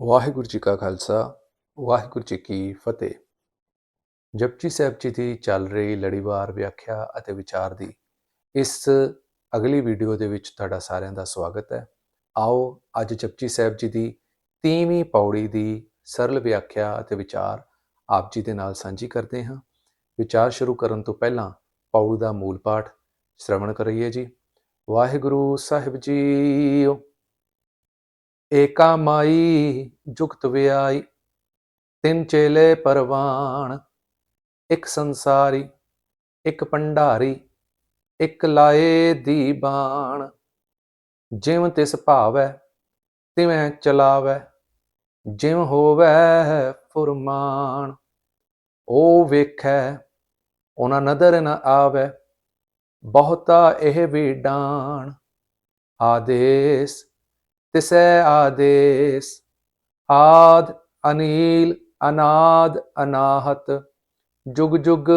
ਵਾਹਿਗੁਰੂ ਜੀ ਕਾ ਖਾਲਸਾ, ਵਾਹਿਗੁਰੂ ਜੀ ਕੀ ਫਤਿਹ। ਜਪਜੀ ਸਾਹਿਬ ਜੀ ਦੀ ਚੱਲ ਰਹੀ ਲੜੀਵਾਰ ਵਿਆਖਿਆ ਅਤੇ ਵਿਚਾਰ ਦੀ ਇਸ ਅਗਲੀ ਵੀਡੀਓ ਦੇ ਵਿੱਚ ਤੁਹਾਡਾ ਸਾਰਿਆਂ ਦਾ ਸਵਾਗਤ ਹੈ। ਆਓ ਅੱਜ ਜਪਜੀ ਸਾਹਿਬ ਜੀ ਦੀ 30ਵੀਂ ਪੌੜੀ ਦੀ ਸਰਲ ਵਿਆਖਿਆ ਅਤੇ ਵਿਚਾਰ ਆਪ ਜੀ ਦੇ ਨਾਲ ਸਾਂਝੀ ਕਰਦੇ ਹਾਂ। ਵਿਚਾਰ ਸ਼ੁਰੂ ਕਰਨ ਤੋਂ ਪਹਿਲਾਂ ਪੌੜੀ ਦਾ ਮੂਲ ਪਾਠ ਸ਼੍ਰਵਣ ਕਰੀਏ ਜੀ। ਵਾਹਿਗੁਰੂ ਸਾਹਿਬ ਜੀਓ ਏਕਾ ਮਾਈ ਜੁਗਤ ਵਿਆਈ, ਤਿੰਨ ਚੇਲੇ ਪਰਵਾਨ ਇੱਕ ਸੰਸਾਰੀ, ਇੱਕ ਭੰਡਾਰੀ, ਇੱਕ ਲਾਏ ਦੀ ਬਾਣ। ਜਿਵ ਤਿਸ ਭਾਵੈ, ਤਿਵੇਂ ਚਲਾਵੈ, ਜਿਵੇਂ ਹੋਵੈ ਫੁਰਮਾਨ। ਉਹ ਵੇਖੈ, ਉਹਨਾਂ ਨਦਰ ਨ ਆਵੈ, ਬਹੁਤਾ ਇਹ ਵੀ ਡਾਣ। ਆਦੇਸ ਤਿਸੈ ਆਦੇਸ, ਆਦ ਅਨੀਲ, ਅਨਾਦ ਅਨਾਹਤ, ਜੁਗ ਜੁਗ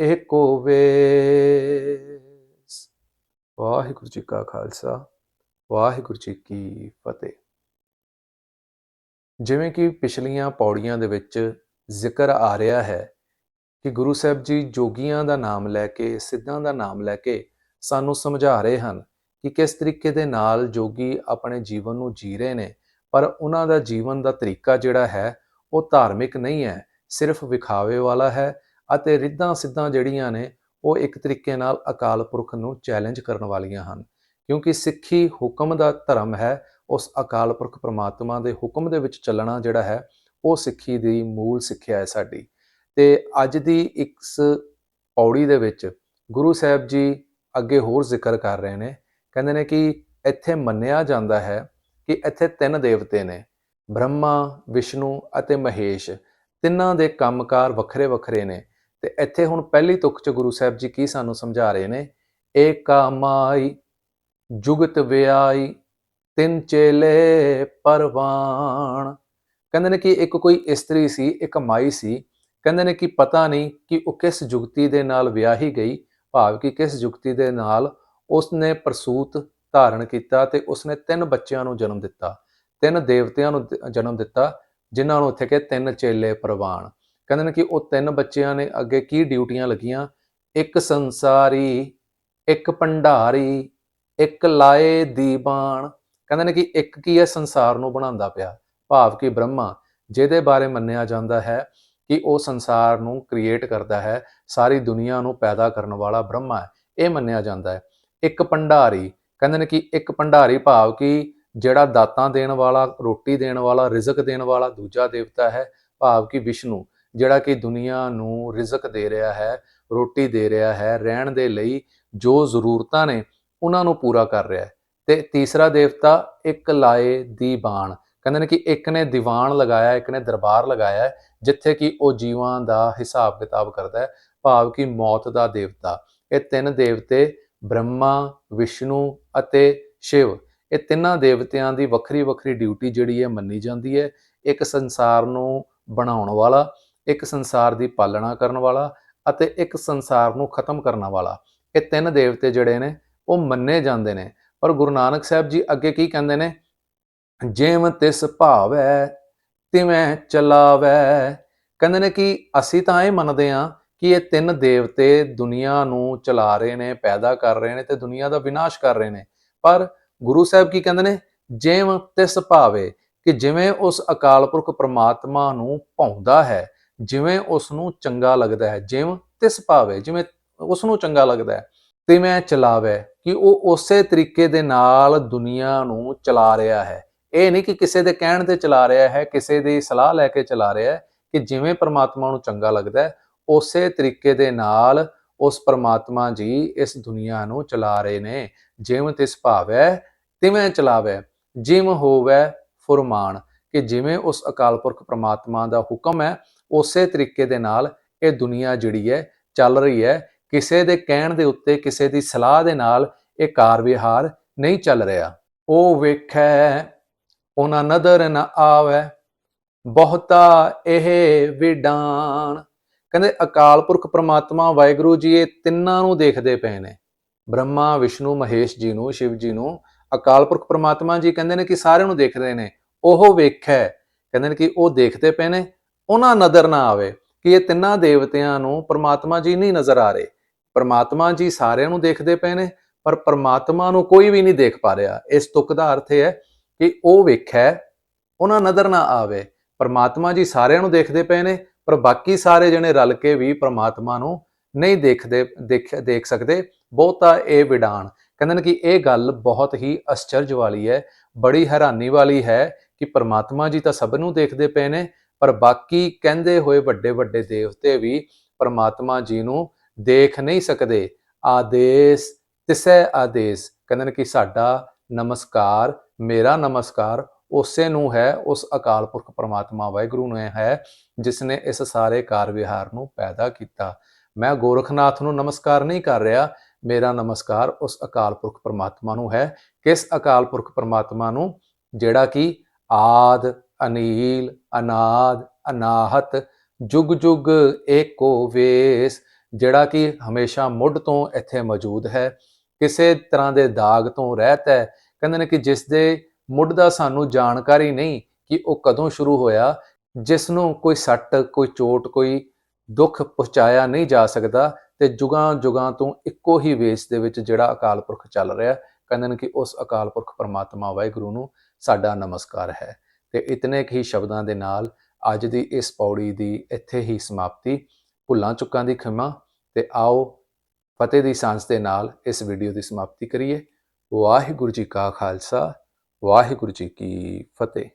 ਏਕੋ ਵੇਸ। ਵਾਹਿਗੁਰੂ ਜੀ ਕਾ ਖਾਲਸਾ, ਵਾਹਿਗੁਰੂ ਜੀ ਕੀ ਫਤਿਹ। ਜਿਵੇਂ ਕਿ ਪਿਛਲੀਆਂ ਪੌੜੀਆਂ ਦੇ ਵਿੱਚ ਜ਼ਿਕਰ ਆ ਰਿਹਾ ਹੈ ਕਿ ਗੁਰੂ ਸਾਹਿਬ ਜੀ ਜੋਗੀਆਂ ਦਾ ਨਾਮ ਲੈ ਕੇ, ਸਿੱਧਾਂ ਦਾ ਨਾਮ ਲੈ ਕੇ ਸਾਨੂੰ ਸਮਝਾ ਰਹੇ ਹਨ ਕਿ ਕਿਸ ਤਰੀਕੇ ਦੇ ਨਾਲ ਜੋਗੀ ਆਪਣੇ ਜੀਵਨ ਨੂੰ ਜੀ ਰਹੇ ਨੇ, ਪਰ ਉਹਨਾਂ ਦਾ ਜੀਵਨ ਦਾ ਤਰੀਕਾ ਜਿਹੜਾ ਹੈ, ਉਹ ਧਾਰਮਿਕ ਨਹੀਂ ਹੈ, ਸਿਰਫ ਵਿਖਾਵੇ ਵਾਲਾ ਹੈ ਅਤੇ ਰਿੱਧਾਂ ਸਿੱਧਾਂ ਜਿਹੜੀਆਂ ਨੇ, ਉਹ ਇੱਕ ਤਰੀਕੇ ਨਾਲ ਅਕਾਲ ਪੁਰਖ ਨੂੰ ਚੈਲੰਜ ਕਰਨ ਵਾਲੀਆਂ ਹਨ, ਕਿਉਂਕਿ ਸਿੱਖੀ ਹੁਕਮ ਦਾ ਧਰਮ ਹੈ, ਉਸ ਅਕਾਲ ਪੁਰਖ ਪ੍ਰਮਾਤਮਾ ਦੇ ਹੁਕਮ ਦੇ ਵਿੱਚ ਚੱਲਣਾ ਜਿਹੜਾ ਹੈ, ਉਹ ਸਿੱਖੀ ਦੀ ਮੂਲ ਸਿੱਖਿਆ ਹੈ ਸਾਡੀ। ਤੇ ਅੱਜ ਦੀ ਇਸ ਪੌੜੀ ਦੇ ਵਿੱਚ ਗੁਰੂ ਸਾਹਿਬ ਜੀ ਅੱਗੇ ਹੋਰ ਜ਼ਿਕਰ ਕਰ ਰਹੇ ਨੇ ਕਹਿੰਦੇ ਨੇ ਕਿ ਇੱਥੇ ਮੰਨਿਆ ਜਾਂਦਾ ਹੈ ਕਿ ਇੱਥੇ ਤਿੰਨ ਦੇਵਤੇ ਨੇ, ਬ੍ਰਹਮਾ, ਵਿਸ਼ਨੂੰ ਅਤੇ ਮਹੇਸ਼। ਤਿੰਨਾਂ ਦੇ ਕੰਮਕਾਰ ਵੱਖਰੇ ਵੱਖਰੇ ਨੇ ਤੇ ਇੱਥੇ ਹੁਣ ਪਹਿਲੀ ਤੁਕ ਚ ਗੁਰੂ ਸਾਹਿਬ ਜੀ ਕੀ ਸਾਨੂੰ ਸਮਝਾ ਰਹੇ ਨੇ? ਏਕਾ ਮਾਈ ਜੁਗਤ ਵਿਆਈ, ਤਿੰਨ ਚੇਲੇ ਪਰਵਾਨ ਕਹਿੰਦੇ ਨੇ ਕਿ ਇੱਕ ਕੋਈ ਇਸਤਰੀ ਸੀ, ਇੱਕ ਮਾਈ ਸੀ। ਕਹਿੰਦੇ ਨੇ ਕਿ ਪਤਾ ਨਹੀਂ ਕਿ ਉਹ ਕਿਸ ਜੁਗਤੀ ਦੇ ਨਾਲ ਵਿਆਹੀ ਗਈ, ਭਾਵ ਕਿ ਕਿਸ ਜੁਗਤੀ ਦੇ ਨਾਲ ਉਸਨੇ ਪ੍ਰਸੂਤ ਧਾਰਨ ਕੀਤਾ ਤੇ ਉਸਨੇ ਤਿੰਨ ਬੱਚਿਆਂ ਨੂੰ ਜਨਮ ਦਿੱਤਾ। ਤਿੰਨ ਦੇਵਤਿਆਂ ਨੂੰ ਜਨਮ ਦਿੱਤਾ, ਜਿਨ੍ਹਾਂ ਨੂੰ ਉੱਥੇ ਕਿ ਤਿੰਨ ਚੇਲੇ ਪ੍ਰਵਾਨ। ਕਹਿੰਦੇ ਨੇ ਕਿ ਉਹ ਤਿੰਨ ਬੱਚਿਆਂ ਨੇ ਅੱਗੇ ਕੀ ਡਿਊਟੀਆਂ ਲੱਗੀਆਂ? ਇੱਕ ਸੰਸਾਰੀ, ਇੱਕ ਭੰਡਾਰੀ, ਇੱਕ ਲਾਏ ਦੀਵਾਨ ਕਹਿੰਦੇ ਨੇ ਕਿ ਇੱਕ ਕੀ ਹੈ? ਸੰਸਾਰ ਨੂੰ ਬਣਾਉਂਦਾ ਪਿਆ। ਭਾਵ ਕਿ ਬ੍ਰਹਮਾ, ਜਿਹਦੇ ਬਾਰੇ ਮੰਨਿਆ ਜਾਂਦਾ ਹੈ ਕਿ ਉਹ ਸੰਸਾਰ ਨੂੰ ਕ੍ਰੀਏਟ ਕਰਦਾ ਹੈ, ਸਾਰੀ ਦੁਨੀਆ ਨੂੰ ਪੈਦਾ ਕਰਨ ਵਾਲਾ ਬ੍ਰਹਮਾ ਹੈ। ਇਹ ਮੰਨਿਆ ਜਾਂਦਾ ਹੈ। ਇੱਕ ਭੰਡਾਰੀ। ਕਹਿੰਦੇ ਨੇ ਕਿ ਇੱਕ ਭੰਡਾਰੀ ਭਾਵ ਕਿ ਜਿਹੜਾ ਦਾਤਾਂ ਦੇਣ ਵਾਲਾ, ਰੋਟੀ ਦੇਣ ਵਾਲਾ, ਰਿਜ਼ਕ ਦੇਣ ਵਾਲਾ ਦੂਜਾ ਦੇਵਤਾ ਹੈ, ਭਾਵ ਕਿ ਵਿਸ਼ਨੂੰ, ਜਿਹੜਾ ਕਿ ਦੁਨੀਆ ਨੂੰ ਰਿਜ਼ਕ ਦੇ ਰਿਹਾ ਹੈ, ਰੋਟੀ ਦੇ ਰਿਹਾ ਹੈ, ਰਹਿਣ ਦੇ ਲਈ ਜੋ ਜ਼ਰੂਰਤਾਂ ਨੇ, ਉਹਨਾਂ ਨੂੰ ਪੂਰਾ ਕਰ ਰਿਹਾ ਹੈ। ਤੇ ਤੀਸਰਾ ਦੇਵਤਾ ਇੱਕ ਲਾਏ ਦੀ ਬਾਣ ਕਹਿੰਦੇ ਨੇ ਕਿ ਇੱਕ ਨੇ ਦੀਵਾਨ ਲਗਾਇਆ, ਇੱਕ ਨੇ ਦਰਬਾਰ ਲਗਾਇਆ ਜਿੱਥੇ ਕਿ ਉਹ ਜੀਵਾਂ ਦਾ ਹਿਸਾਬ ਕਿਤਾਬ ਕਰਦਾ ਹੈ, ਭਾਵ ਕਿ ਮੌਤ ਦਾ ਦੇਵਤਾ। ਇਹ ਤਿੰਨ ਦੇਵਤੇ ਬ੍ਰਹਮਾ, ਵਿਸ਼ਨੂੰ ਅਤੇ ਸ਼ਿਵ। ਇਹ ਤਿੰਨਾਂ ਦੇਵਤਿਆਂ ਦੀ ਵੱਖਰੀ ਵੱਖਰੀ ਡਿਊਟੀ ਜਿਹੜੀ ਹੈ ਮੰਨੀ ਜਾਂਦੀ ਹੈ। ਇੱਕ ਸੰਸਾਰ ਨੂੰ ਬਣਾਉਣ ਵਾਲਾ, ਇੱਕ ਸੰਸਾਰ ਦੀ ਪਾਲਣਾ ਕਰਨ ਵਾਲਾ ਅਤੇ ਇੱਕ ਸੰਸਾਰ ਨੂੰ ਖਤਮ ਕਰਨ ਵਾਲਾ। ਇਹ ਤਿੰਨ ਦੇਵਤੇ ਜਿਹੜੇ ਨੇ, ਉਹ ਮੰਨੇ ਜਾਂਦੇ ਨੇ। ਪਰ ਗੁਰੂ ਨਾਨਕ ਸਾਹਿਬ ਜੀ ਅੱਗੇ ਕੀ ਕਹਿੰਦੇ ਨੇ? ਜਿਵੇਂ ਤਿਸ ਭਾਵੈ, ਤਿਵੇਂ ਚਲਾਵੈ। ਕਹਿੰਦੇ ਨੇ ਕਿ ਅਸੀਂ ਤਾਂ ਇਹ ਮੰਨਦੇ ਹਾਂ ਕਿ ਇਹ ਤਿੰਨ ਦੇਵਤੇ ਦੁਨੀਆ ਨੂੰ ਚਲਾ ਰਹੇ ਨੇ, ਪੈਦਾ ਕਰ ਰਹੇ ਨੇ ਤੇ ਦੁਨੀਆ ਦਾ ਵਿਨਾਸ਼ ਕਰ ਰਹੇ ਨੇ। ਪਰ ਗੁਰੂ ਸਾਹਿਬ ਕੀ ਕਹਿੰਦੇ ਨੇ? ਜਿਵੇਂ ਤਿਸ ਭਾਵੇ ਕਿ ਜਿਵੇਂ ਉਸ ਅਕਾਲ ਪੁਰਖ ਪ੍ਰਮਾਤਮਾ ਨੂੰ ਭਾਉਂਦਾ ਹੈ, ਜਿਵੇਂ ਉਸ ਨੂੰ ਚੰਗਾ ਲੱਗਦਾ ਹੈ, ਜਿਵੇਂ ਤਿਸ ਭਾਵੇ, ਜਿਵੇਂ ਉਸ ਨੂੰ ਚੰਗਾ ਲੱਗਦਾ ਹੈ, ਤੇ ਮੈਂ ਚਲਾਵੇ ਕਿ ਉਹ ਉਸੇ ਤਰੀਕੇ ਦੇ ਨਾਲ ਦੁਨੀਆ ਨੂੰ ਚਲਾ ਰਿਹਾ ਹੈ। ਇਹ ਨਹੀਂ ਕਿ ਕਿਸੇ ਦੇ ਕਹਿਣ ਤੇ ਚਲਾ ਰਿਹਾ ਹੈ, ਕਿਸੇ ਦੀ ਸਲਾਹ ਲੈ ਕੇ ਚਲਾ ਰਿਹਾ ਹੈ ਕਿ ਜਿਵੇਂ ਪ੍ਰਮਾਤਮਾ ਨੂੰ ਚੰਗਾ ਲੱਗਦਾ ਹੈ ਉਸੇ ਤਰੀਕੇ ਦੇ ਨਾਲ ਉਸ ਪਰਮਾਤਮਾ ਜੀ ਇਸ ਦੁਨੀਆ ਨੂੰ ਚਲਾ ਰਹੇ ਨੇ। ਜਿਵੇਂ ਤਿਸ ਭਾਵੈ, ਤਿਵੇਂ ਚਲਾਵੇ। ਜਿਵੇਂ ਹੋਵੇ ਫੁਰਮਾਨ ਕਿ ਜਿਵੇਂ ਉਸ ਅਕਾਲ ਪੁਰਖ ਪ੍ਰਮਾਤਮਾ ਦਾ ਹੁਕਮ ਹੈ, ਉਸੇ ਤਰੀਕੇ ਦੇ ਨਾਲ ਇਹ ਦੁਨੀਆ ਜਿਹੜੀ ਹੈ ਚੱਲ ਰਹੀ ਹੈ। ਕਿਸੇ ਦੇ ਕਹਿਣ ਦੇ ਉੱਤੇ, ਕਿਸੇ ਦੀ ਸਲਾਹ ਦੇ ਨਾਲ ਇਹ ਕਾਰ ਵਿਹਾਰ ਨਹੀਂ ਚੱਲ ਰਿਹਾ। ਉਹ ਵੇਖੈ, ਉਹਨਾਂ ਨਦਰ ਨਾ ਆਵੇ, ਬਹੁਤਾ ਇਹ ਵਿਡਾਨ ਕਹਿੰਦੇ ਅਕਾਲ ਪੁਰਖ ਪ੍ਰਮਾਤਮਾ ਵਾਹਿਗੁਰੂ ਜੀ ਇਹ ਤਿੰਨਾਂ ਨੂੰ ਦੇਖਦੇ ਪਏ ਨੇ। ਬ੍ਰਹਮਾ, ਵਿਸ਼ਨੂੰ, ਮਹੇਸ਼ ਜੀ ਨੂੰ, ਸ਼ਿਵ ਜੀ ਨੂੰ, ਅਕਾਲ ਪੁਰਖ ਪ੍ਰਮਾਤਮਾ ਜੀ ਕਹਿੰਦੇ ਨੇ ਕਿ ਸਾਰਿਆਂ ਨੂੰ ਦੇਖਦੇ ਨੇ। ਉਹ ਵੇਖੈ, ਕਹਿੰਦੇ ਨੇ ਕਿ ਉਹ ਦੇਖਦੇ ਪਏ ਨੇ। ਉਹਨਾਂ ਨਜ਼ਰ ਨਾ ਆਵੇ ਕਿ ਇਹ ਤਿੰਨਾਂ ਦੇਵਤਿਆਂ ਨੂੰ ਪ੍ਰਮਾਤਮਾ ਜੀ ਨਹੀਂ ਨਜ਼ਰ ਆ ਰਹੇ। ਪ੍ਰਮਾਤਮਾ ਜੀ ਸਾਰਿਆਂ ਨੂੰ ਦੇਖਦੇ ਪਏ ਨੇ, ਪਰ ਪ੍ਰਮਾਤਮਾ ਨੂੰ ਕੋਈ ਵੀ ਨਹੀਂ ਦੇਖ ਪਾ ਰਿਹਾ। ਇਸ ਤੁਕ ਦਾ ਅਰਥ ਇਹ ਹੈ ਕਿ ਉਹ ਵੇਖੈ, ਉਹਨਾਂ ਨਜ਼ਰ ਨਾ ਆਵੇ। ਪ੍ਰਮਾਤਮਾ ਜੀ ਸਾਰਿਆਂ ਨੂੰ ਦੇਖਦੇ ਪਏ ਨੇ ਪਰ ਬਾਕੀ ਸਾਰੇ ਜਣੇ ਰਲ ਕੇ ਵੀ ਪ੍ਰਮਾਤਮਾ ਨੂੰ ਨਹੀਂ ਦੇਖਦੇ, ਦੇਖ ਦੇਖ ਸਕਦੇ, ਬਹੁਤਾ ਇਹ ਵਿਡਾਨ ਕਹਿੰਦੇ ਨੇ ਕਿ ਇਹ ਗੱਲ ਬਹੁਤ ਹੀ ਅਸਚਰਜ ਵਾਲੀ ਹੈ, ਬੜੀ ਹੈਰਾਨੀ ਵਾਲੀ ਹੈ ਕਿ ਪ੍ਰਮਾਤਮਾ ਜੀ ਤਾਂ ਸਭ ਨੂੰ ਦੇਖਦੇ ਪਏ ਨੇ, ਪਰ ਬਾਕੀ ਕਹਿੰਦੇ ਹੋਏ ਵੱਡੇ ਵੱਡੇ ਦੇਵਤੇ ਵੀ ਪ੍ਰਮਾਤਮਾ ਜੀ ਨੂੰ ਦੇਖ ਨਹੀਂ ਸਕਦੇ। ਆਦੇਸ, ਤਿਸੈ ਆਦੇਸ। ਕਹਿੰਦੇ ਨੇ ਕਿ ਸਾਡਾ ਨਮਸਕਾਰ, ਮੇਰਾ ਨਮਸਕਾਰ ਉਸੇ ਨੂੰ ਹੈ, ਉਸ ਅਕਾਲ ਪੁਰਖ ਪਰਮਾਤਮਾ ਵਾਹਿਗੁਰੂ ਨੂੰ ਹੈ, ਜਿਸ ਨੇ ਇਸ ਸਾਰੇ ਕਾਰ ਵਿਹਾਰ ਨੂੰ ਪੈਦਾ ਕੀਤਾ। ਮੈਂ ਗੋਰਖਨਾਥ ਨੂੰ ਨਮਸਕਾਰ ਨਹੀਂ ਕਰ ਰਿਹਾ। ਮੇਰਾ ਨਮਸਕਾਰ ਉਸ ਅਕਾਲ ਪੁਰਖ ਪਰਮਾਤਮਾ ਨੂੰ ਹੈ। ਕਿਸ ਅਕਾਲ ਪੁਰਖ ਪਰਮਾਤਮਾ ਨੂੰ? ਜਿਹੜਾ ਕਿ ਆਦ, ਅਨੀਲ, ਅਨਾਦ, ਅਨਾਹਤ, ਜੁਗ ਜੁਗ ਏਕੋ ਵੇਸ, ਜਿਹੜਾ ਕਿ ਹਮੇਸ਼ਾ ਮੁੱਢ ਤੋਂ ਇੱਥੇ ਮੌਜੂਦ ਹੈ। ਕਿਸੇ ਤਰ੍ਹਾਂ ਦੇ ਦਾਗ ਤੋਂ ਰਹਿਤ ਹੈ। ਕਹਿੰਦੇ ਨੇ ਕਿ ਜਿਸ ਦੇ ਮੁੱਢ ਦਾ ਸਾਨੂੰ ਜਾਣਕਾਰੀ ਨਹੀਂ ਕਿ ਉਹ ਕਦੋਂ ਸ਼ੁਰੂ ਹੋਇਆ ਜਿਸ ਨੂੰ ਕੋਈ ਸੱਟ, ਕੋਈ ਚੋਟ, ਕੋਈ ਦੁੱਖ ਪਹੁੰਚਾਇਆ ਨਹੀਂ ਜਾ ਸਕਦਾ ਤੇ ਜੁਗਾਂ ਜੁਗਾਂ ਤੋਂ ਇੱਕੋ ਹੀ ਵੇਸ ਦੇ ਵਿੱਚ ਜਿਹੜਾ ਅਕਾਲ ਪੁਰਖ ਚੱਲ ਰਿਹਾ, ਕਹਿੰਦੇ ਨੇ ਕਿ ਉਸ ਅਕਾਲ ਪੁਰਖ ਪਰਮਾਤਮਾ ਵਾਹਿਗੁਰੂ ਨੂੰ ਸਾਡਾ ਨਮਸਕਾਰ ਹੈ। ਤੇ ਇਤਨੇ ਕੁ ਹੀ ਸ਼ਬਦਾਂ ਦੇ ਨਾਲ ਅੱਜ ਦੀ ਇਸ ਪੌੜੀ ਦੀ ਇੱਥੇ ਹੀ ਸਮਾਪਤੀ। ਭੁੱਲਾਂ ਚੁੱਕਾਂ ਦੀ ਖਿਮਾ ਤੇ ਆਓ ਫਤਿਹ ਦੀ ਸਾਂਝ ਦੇ ਨਾਲ ਇਸ ਵੀਡੀਓ ਦੀ ਸਮਾਪਤੀ ਕਰੀਏ। ਵਾਹਿਗੁਰੂ ਜੀ ਕਾ ਖਾਲਸਾ ਵਾਹਿਗੁਰੂ ਜੀ ਕੀ ਫਤਿਹ।